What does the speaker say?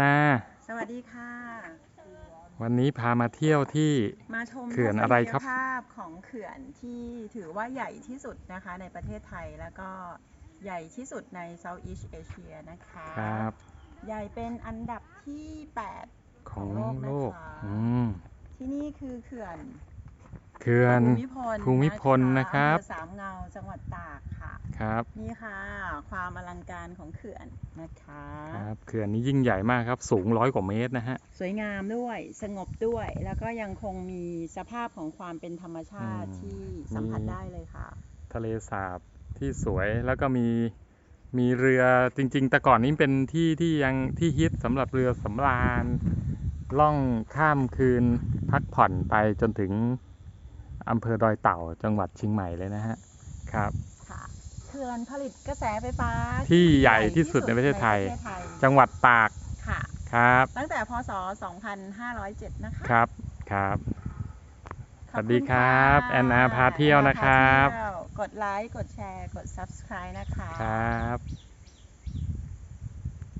นา สวัสดีค่ะ วันนี้พามาเที่ยวที่ มาชมเขื่อนอะไรครับทัศนียภาพของเขื่อนที่ถือว่าใหญ่ที่สุดนะคะในประเทศไทยแล้วก็ใหญ่ที่สุดใน Southeast Asia นะคะครับ ใหญ่เป็นอันดับที่ 8ของโลกนะคะอืมที่นี่คือเขื่อนเขื่อนภูมิพลภูมิพลนะครับ อำเภอสามเงาจังหวัดตาก ค่ะครับ นี่ค่ะ ความอลังการของเขื่อนนะคะ ครับเขื่อนนี้ยิ่งใหญ่มากครับ สูงร้อยกว่าเมตรนะฮะ สวยงามด้วยสงบด้วย แล้วก็ยังคงมีสภาพของความเป็นธรรมชาติอืม ที่สัมผัสมีได้เลยค่ะ ทะเลสาบที่สวยแล้วก็มีมีเรือจริง ๆ แต่ก่อนนี้เป็นที่ที่ยังที่ฮิตสำหรับเรือสำราญล่องข้ามคืนพักผ่อนไปจนถึงอำเภอดอยเต่าจังหวัดเชียงใหม่เลยนะฮะครับค่ะเขื่อนผลิตกระแสไฟฟ้าที่ใหญ่ที่สุดในประเทศไทย ในประเทศไทยจังหวัดตากค่ะ ครับ ตั้งแต่พศ 2507 นะคะครับครับขอบสวัสดีณครับะแอนนาพาเที่ยวนะครับ แอนนาพาเที่ยวกดไลค์ กดแชร์ กด subscribe นะคะ ครับ